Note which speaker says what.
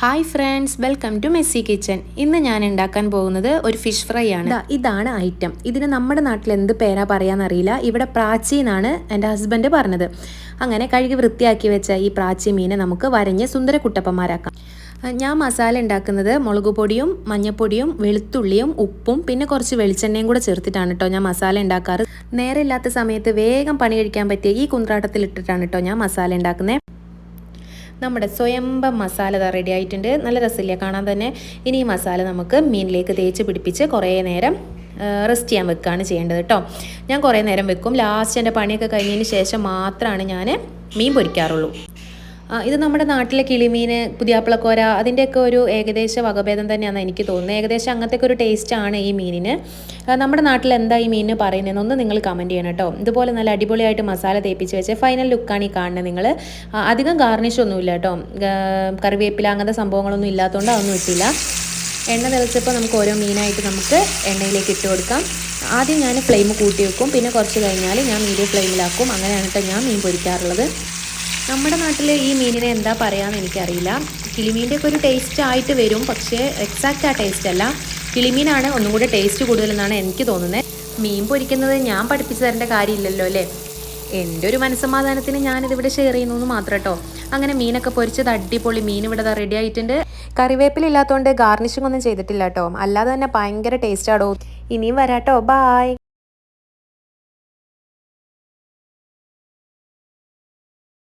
Speaker 1: Hi friends welcome to messy kitchen ഇന്ന് ഞാൻ ഉണ്ടാക്കാൻ പോകുന്നത് ഒരു ഫിഷ് ഫ്രൈ ആണ്. ഇതാണ് ഐറ്റം ഇതിന് നമ്മുടെ നാട്ടിൽ എന്ത് പേരാ പറയാന്നറിയില്ല. ഇവിടെ പ്രാച്ചി എന്നാണ് എന്റെ ഹസ്ബൻഡ് പറഞ്ഞത്. അങ്ങനെ കഴുകി വൃത്തിയാക്കി വെച്ച ഈ പ്രാച്ചി മീനെ നമുക്ക് വരഞ്ഞ് സുന്ദര കുട്ടപ്പന്മാരാക്കാം. ഞാൻ മസാല ഉണ്ടാക്കുന്നത് മുളക് പൊടിയും മഞ്ഞൾപ്പൊടിയും വെളുത്തുള്ളിയും ഉപ്പും പിന്നെ കുറച്ച് വെളിച്ചെണ്ണയും കൂടെ ചേർത്തിട്ടാണ് കേട്ടോ ഞാൻ മസാല ഉണ്ടാക്കാറ്. നേരെ ഇല്ലാത്ത സമയത്ത് വേഗം പണി കഴിക്കാൻ പറ്റിയ ഈ കുന്ത്രാട്ടത്തിൽ ഇട്ടിട്ടാണ് കേട്ടോ ഞാൻ മസാല ഉണ്ടാക്കുന്നത് നമ്മുടെ സ്വയംഭം മസാല റെഡി ആയിട്ടുണ്ട്. നല്ല രസമില്ല? കാണാൻ തന്നെ. ഇനി ഈ മസാല നമുക്ക് മീനിലേക്ക് തേച്ച് പിടിപ്പിച്ച് കുറേ നേരം റെസ്റ്റ് ചെയ്യാൻ വെക്കുകയാണ് ചെയ്യേണ്ടത് കേട്ടോ. ഞാൻ കുറേ നേരം വെക്കും. ലാസ്റ്റ് എന്റെ പണിയൊക്കെ കഴിഞ്ഞതിന് ശേഷം മാത്രമാണ് ഞാൻ മീൻ പൊരിക്കാറുള്ളൂ. ഇത് നമ്മുടെ നാട്ടിലെ കിളിമീൻ പുതിയാപ്പിളക്കോര അതിന്റെയൊക്കെ ഒരു ഏകദേശ വകഭേദം തന്നെയാണ് എനിക്ക് തോന്നുന്നത് ഏകദേശം അങ്ങനത്തെ ഒരു ആണ് ഈ മീനിന്. നമ്മുടെ നാട്ടിൽ എന്താ ഈ മീനിന് പറയുന്നതെന്ന് ഒന്ന് നിങ്ങൾ കമന്റ് ചെയ്യണം കേട്ടോ. ഇതുപോലെ നല്ല അടിപൊളിയായിട്ട് മസാല തേപ്പിച്ച് വെച്ച് ഫൈനൽ ലുക്കാണ് ഈ കാണുന്നത് നിങ്ങൾ അധികം ഗാർണിഷ് ഒന്നുമില്ല കേട്ടോ. കറിവേപ്പില അങ്ങനത്തെ സംഭവങ്ങളൊന്നും ഇല്ലാത്തതുകൊണ്ട് അതൊന്നും ഇട്ടില്ല. എണ്ണ തിളച്ചപ്പോൾ നമുക്ക് ഓരോ മീനായിട്ട് നമുക്ക് എണ്ണയിലേക്ക് ഇട്ട് കൊടുക്കാം. ആദ്യം ഞാൻ ഫ്ലെയിം കൂട്ടി വെക്കും. പിന്നെ കുറച്ച് കഴിഞ്ഞാൽ ഞാൻ മീഡിയം ഫ്ലെയിമിലാക്കും അങ്ങനെയാണ് കേട്ടോ ഞാൻ മീൻ പൊരിക്കാറുള്ളത്. നമ്മുടെ നാട്ടിൽ ഈ മീനിനെ എന്താ പറയാന്ന് എനിക്കറിയില്ല. കിളിമീന്റെ ഒക്കെ ഒരു ടേസ്റ്റ് ആയിട്ട് വരും. പക്ഷേ എക്സാക്റ്റ് ആ ടേസ്റ്റ് അല്ല. കിളിമീനാണ് ഒന്നും കൂടെ ടേസ്റ്റ് കൂടുതലെന്നാണ് എനിക്ക് തോന്നുന്നത് മീൻ പൊരിക്കുന്നത് ഞാൻ പഠിപ്പിച്ചു തരേണ്ട കാര്യമില്ലല്ലോ അല്ലേ? എന്റെ ഒരു മനസ്സമാധാനത്തിന് ഞാനിതിവിടെ ഷെയർ ചെയ്യുന്നു എന്ന് മാത്രം കേട്ടോ അങ്ങനെ മീനൊക്കെ പൊരിച്ചത് അടിപൊളി മീൻ ഇവിടെ റെഡി ആയിട്ടുണ്ട്. കറിവേപ്പില ഇല്ലാത്തതുകൊണ്ട് ഗാർണിഷിംഗ് ഒന്നും ചെയ്തിട്ടില്ല കേട്ടോ അല്ലാതെ തന്നെ ഭയങ്കര ടേസ്റ്റ് ആടോ. ഇനിയും വരാട്ടോ. ബായ്